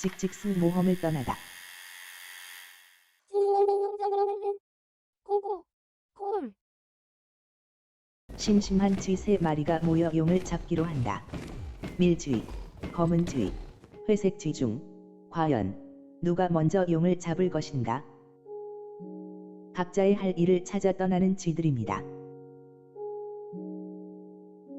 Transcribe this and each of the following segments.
찍찍승 모험을 떠나다 심심한 쥐세 마리가 모여 용을 잡기로 한다. 밀쥐, 검은 쥐, 회색 쥐 중 과연 누가 먼저 용을 잡을 것인가? 각자의 할 일을 찾아 떠나는 쥐들입니다.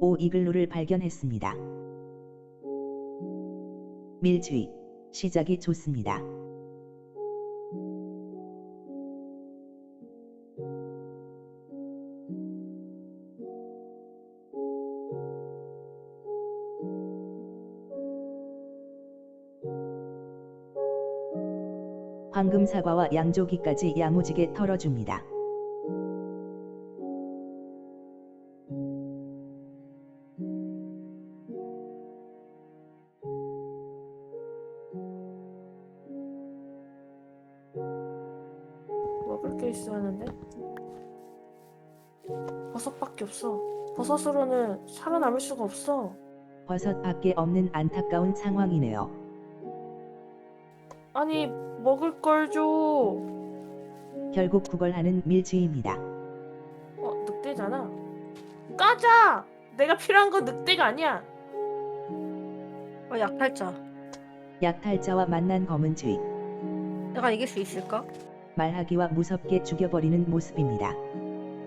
오 이글루를 발견했습니다. 밀쥐, 시작이 좋습니다. 황금 사과와 양조기까지 야무지게 털어줍니다. 있어야 하는데 버섯밖에 없어 버섯으로는 살아남을 수가 없어 버섯밖에 없는 안타까운 상황이네요. 아니 먹을 걸줘 결국 구걸하는 밀쥐입니다. 어 늑대잖아 까자 내가 필요한 건 늑대가 아니야 어, 약탈자. 약탈자와 만난 검은 쥐, 내가 이길 수 있을까? 말하기와 무섭게 죽여버리는 모습입니다.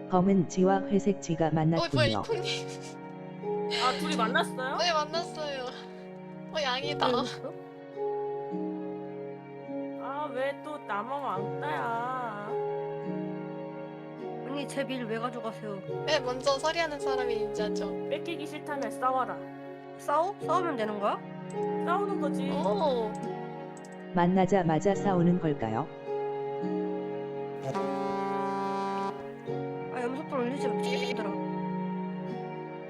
검은 쥐와 회색 쥐가 어 뭐야 만났군요. 이콩님 아 둘이 만났어요? 네 만났어요 어 양이다? 아 왜 또 나만 왕따야 언니 제빌왜 가져가세요? 네 먼저 서리하는 사람이 인자죠 뺏기기 싫다면 싸워라 싸워? 싸우면 되는 거야? 싸우는 거지 오 만나자마자 싸우는 걸까요?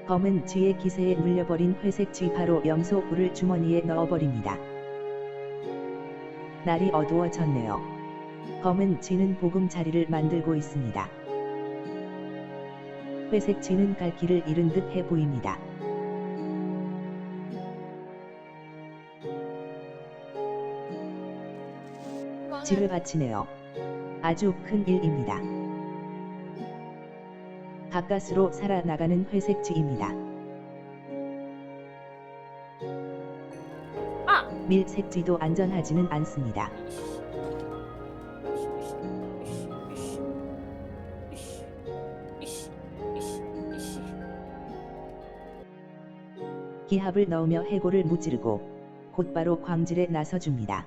검은 쥐의 기세에 물려버린 회색 쥐 바로 염소 불을 주머니에 넣어버립니다. 날이 어두워졌네요. 검은 쥐는 보금자리를 만들고 있습니다. 회색 쥐는 갈 길을 잃은 듯 해 보입니다. 쥐를 바치네요. 아주 큰 일입니다. 가까스로 살아나가는 회색 쥐입니다. 아! 밀색 쥐도 안전하지는 않습니다. 기합을 넣으며 해골을 무찌르고 곧바로 광질에 나서줍니다.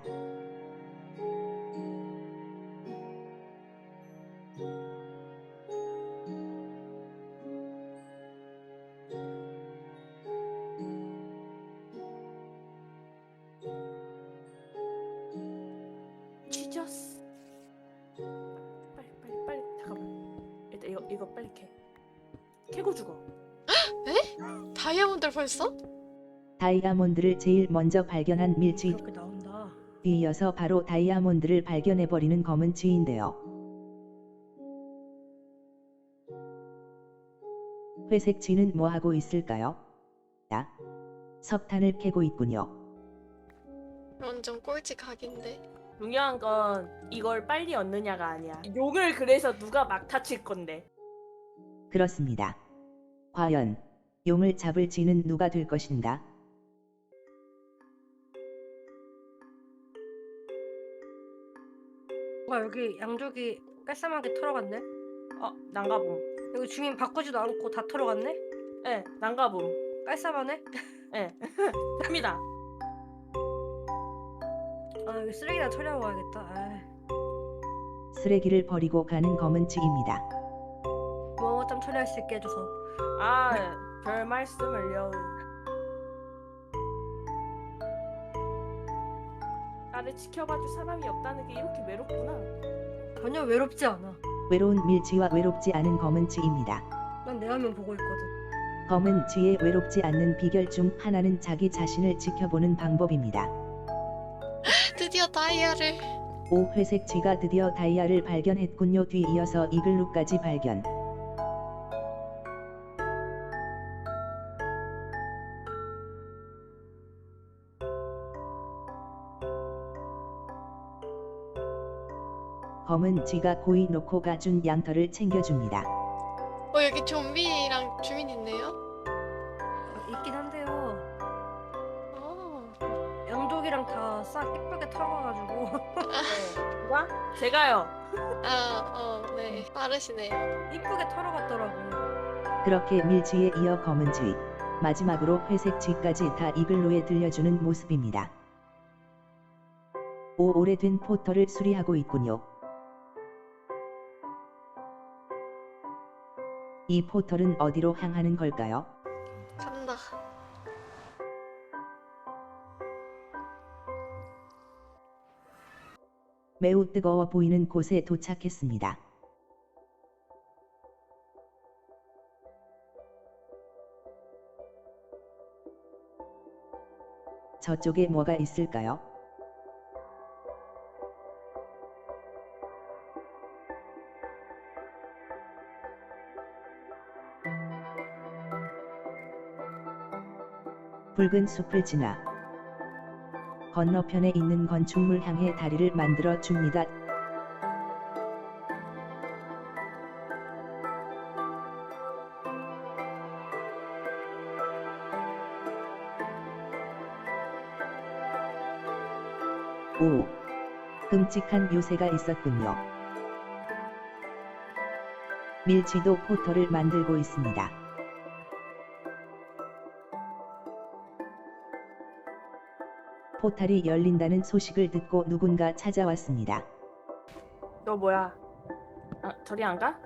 캐고 죽어 다이아몬드 벌써? 다이아몬드를 제일 먼저 발견한 밀쥐 나온다. 뒤이어서 바로 다이아몬드를 발견해버리는 검은 쥐인데요. 회색 쥐는 뭐하고 있을까요? 야, 석탄을 캐고 있군요. 완전 꼴찌 각인데 중요한 건 이걸 빨리 얻느냐가 아니야 용을 그래서 누가 막 다칠 건데 그렇습니다. 과연 용을 잡을 쥐는 누가 될 것인가? 뭐야 여기 양쪽이 깔쌈하게 털어갔네? 어 난가봄 여기 주민 바꾸지도 않고 다 털어갔네? 예 난가봄 깔쌈하네? 예 됩니다 아 여기 쓰레기나 처리하고 가야겠다. 아이, 쓰레기를 버리고 가는 검은 쥐입니다. 고마워 좀 처리할 수 있게 해줘서. 아 별 말씀을요 나를 지켜봐줄 사람이 없다는 게 이렇게 외롭구나 전혀 외롭지 않아. 외로운 밀쥐와 외롭지 않은 검은 쥐입니다. 난 내 화면 보고 있거든. 검은 쥐의 외롭지 않는 비결 중 하나는 자기 자신을 지켜보는 방법입니다. 드디어 다이아를 오 회색 쥐가 드디어 다이아를 발견했군요. 뒤이어서 이글루까지 발견. 검은 쥐가 고이 놓고 가준 양털을 챙겨줍니다. 어 여기 좀비랑 주민 있네요. 어, 있긴 한데요. 어. 양독이랑 다 싹 예쁘게 털어가지고 네. 누가? 제가요. 아, 어, 네. 빠르시네요. 이쁘게 털어 갔더라고요. 그렇게 밀쥐에 이어 검은 쥐, 마지막으로 회색 쥐까지 다 이글루에 들려주는 모습입니다. 오 오래된 포터를 수리하고 있군요. 이 포털은 어디로 향하는 걸까요? 간다. 매우 뜨거워 보이는 곳에 도착했습니다. 저쪽에 뭐가 있을까요? 붉은 숲을 지나 건너편에 있는 건축물 향해 다리를 만들어 줍니다. 오, 끔찍한 요새가 있었군요. 밀쥐도 포터를 만들고 있습니다. 포탈이 열린다는 소식을 듣고 누군가 찾아왔습니다. 너 뭐야? 아, 저리 안 가?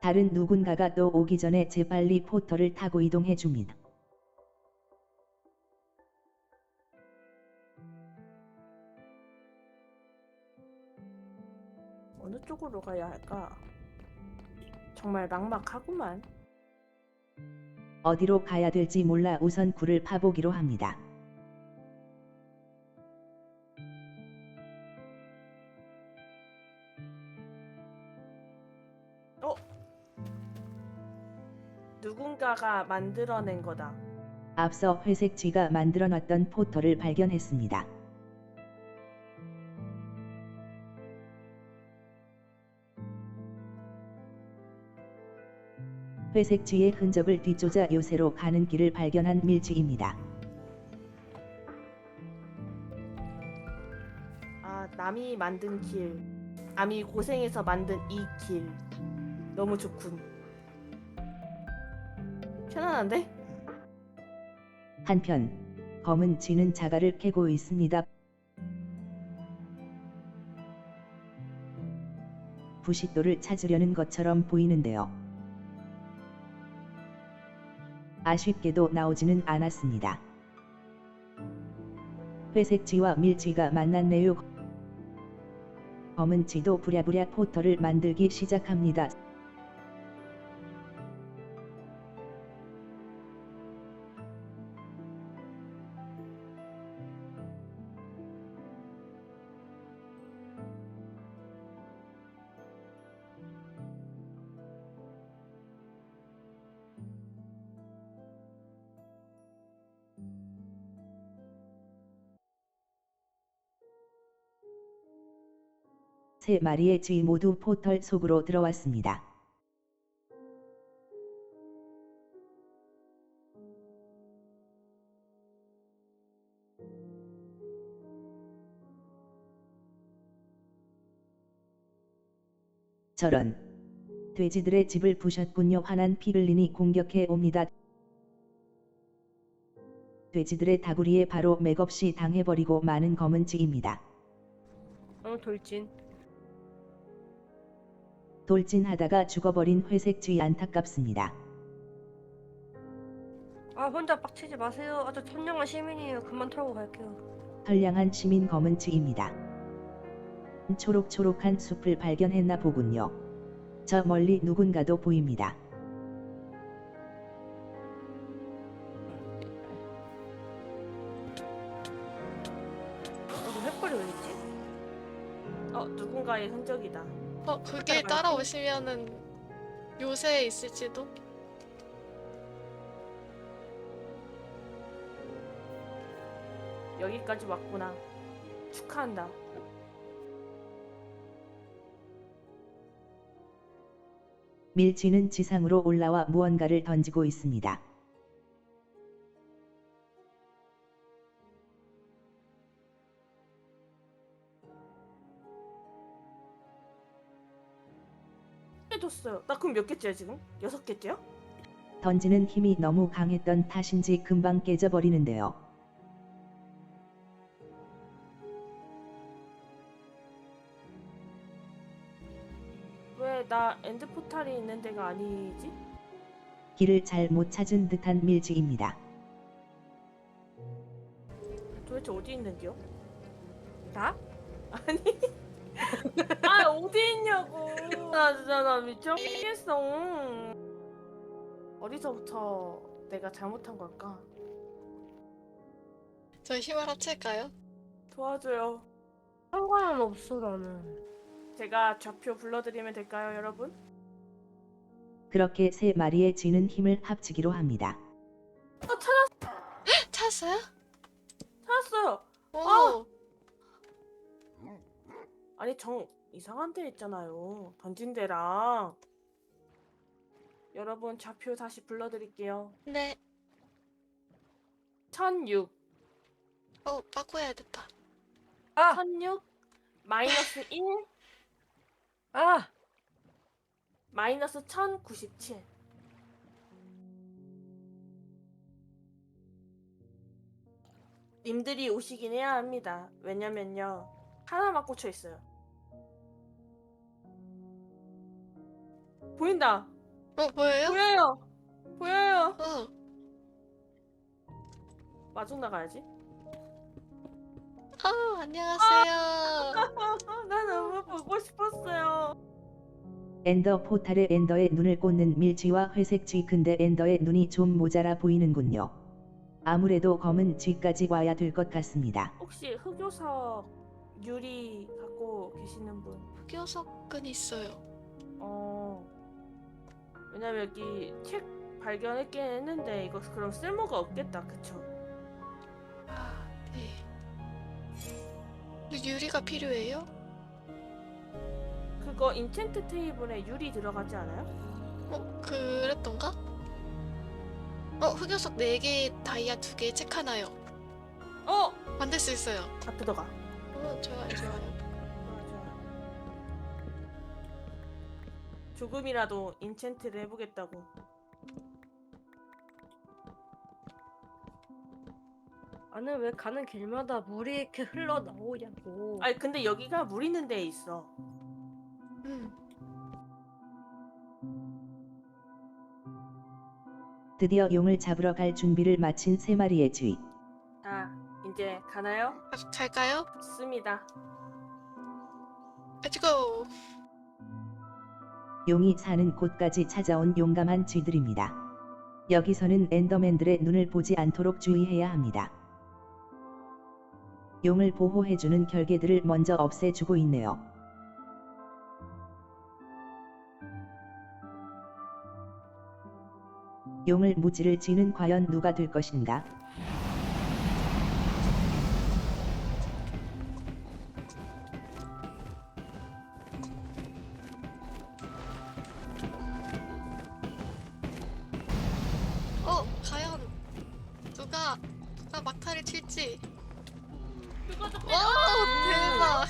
다른 누군가가 또 오기 전에 재빨리 포터를 타고 이동해 줍니다. 어느 쪽으로 가야 할까? 정말 막막하구만. 어디로 가야 될지 몰라 우선 굴을 파보기로 합니다. 어? 누군가가 만들어낸 거다. 앞서 회색 쥐가 만들어 놨던 포터를 발견했습니다. 회색 쥐의 흔적을 뒤쫓아 요새로 가는 길을 발견한 밀쥐입니다. 아, 남이 만든 길. 남이 고생해서 만든 이 길. 너무 좋군. 편안한데? 한편 검은 쥐는 자갈을 캐고 있습니다. 부싯돌을 찾으려는 것처럼 보이는데요. 아쉽게도 나오지는 않았습니다. 회색 쥐와 밀쥐가 만났네요. 검은 쥐도 부랴부랴 포터를 만들기 시작합니다. 세 마리의 쥐 모두 포털 속으로 들어왔습니다. 저런 돼지들의 집을 부셨군요. 화난 피글린이 공격해 옵니다. 돼지들의 다구리에 바로 맥없이 당해버리고 마는 검은 쥐입니다. 어 돌진. 돌진하다가 죽어버린 회색 쥐 안타깝습니다. 아 혼자 빡치지 마세요. 아주 선량한 시민이에요. 그만 털고 갈게요. 선량한 시민 검은 쥐입니다. 초록초록한 숲을 발견했나 보군요. 저 멀리 누군가도 보입니다. 여기 횃불이 왜 있지? 어, 누군가의 흔적이다. 어, 그 길 따라오시면은 요새 있을지도? 여기까지 왔구나. 축하한다. 밀쥐는 지상으로 올라와 무언가를 던지고 있습니다. 해줬어요. 나 그럼 몇 개째야 지금? 여섯 개째요? 던지는 힘이 너무 강했던 탓인지 금방 깨져버리는데요. 왜 나 엔드 포탈이 있는 데가 아니지? 길을 잘 못 찾은 듯한 밀쥐입니다. 도대체 어디 있는겨? 나? 아니. 아 어디 있냐고. 나 진짜 나 미쳐겠어. 어디서부터 내가 잘못한 걸까? 저 힘을 합칠까요? 도와줘요. 상관은 없어 나는. 제가 좌표 불러드리면 될까요, 여러분? 그렇게 세 마리의 쥐는 힘을 합치기로 합니다. 아 찾았, 찾았어요? 찾았어요. 오. 아! 아니 정 이상한 데 있잖아요. 던진 데랑. 여러분 좌표 다시 불러드릴게요. 네. 1006, 어 바꿔야겠다. 아, 1006 마이너스 1 아, 마이너스 1097. 님들이 오시긴 해야 합니다. 왜냐면요. 하나만 꽂혀 있어요. 보인다. 어 뭐예요? 보여요. 보여요. 어. 마중 나가야지. 아 안녕하세요. 아, 나 너무 보고 싶었어요. 엔더 포탈에 엔더의 눈을 꽂는 밀쥐와 회색 쥐 근데 엔더의 눈이 좀 모자라 보이는군요. 아무래도 검은 쥐까지 와야 될 것 같습니다. 혹시 흑요석 유리 갖고 계시는 분? 흑요석은 있어요. 어. 왜냐면 여기 책 발견했긴 했는데 이거 그럼 쓸모가 없겠다, 그쵸? 아 네. 근데 유리가 필요해요? 그거 인챈트 테이블에 유리 들어가지 않아요? 어 그랬던가? 어 흑요석 4개 다이아 2개 책 하나요. 어! 만들 수 있어요. 다 뜯어가. 어 좋아요 좋아요. 조금이라도 인챈트를 해보겠다고. 나는 왜 가는 길마다 물이 이렇게 흘러 나오냐고. 아니 근데 여기가 물 있는 데에 있어. 음. 드디어 용을 잡으러 갈 준비를 마친 세 마리의 쥐. 자, 이제 가나요? 가- 갈까요? 좋습니다. Let's go. 용이 사는 곳까지 찾아온 용감한 쥐들입니다. 여기서는 엔더맨들의 눈을 보지 않도록 주의해야 합니다. 용을 보호해주는 결계들을 먼저 없애주고 있네요. 용을 무지를 지는 과연 누가 될 것인가? 누가 막타를 칠지. 그거 좀 와 대박.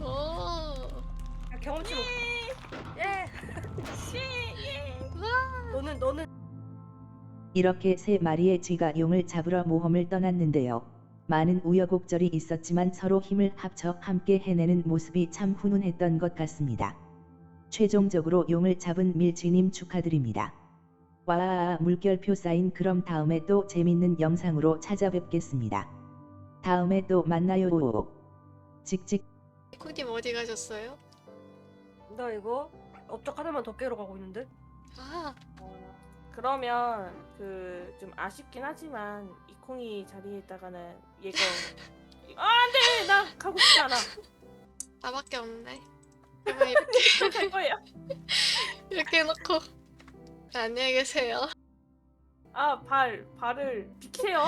오. 아, 경험치 못. 예. 씨, 예. 너는 너는 이렇게 세 마리의 쥐가 용을 잡으러 모험을 떠났는데요. 많은 우여곡절이 있었지만 서로 힘을 합쳐 함께 해내는 모습이 참 훈훈했던 것 같습니다. 최종적으로 용을 잡은 밀쥐님 축하드립니다. 와 물결표 사인 그럼 다음에 또 재밌는 영상으로 찾아뵙겠습니다. 다음에 또 만나요. 찍찍 이코님 어디 가셨어요? 나 이거 업적 하나만 더 깨러 가고 있는데. 아 어, 그러면 그 좀 아쉽긴 하지만 이콩이 자리에 있다가는 얘가 아 안돼 나 가고 싶지 않아 나밖에 없네. 그러면 이렇게 갈 거예요 이렇게 해놓고 안녕히 계세요. 아 발 발을 비켜요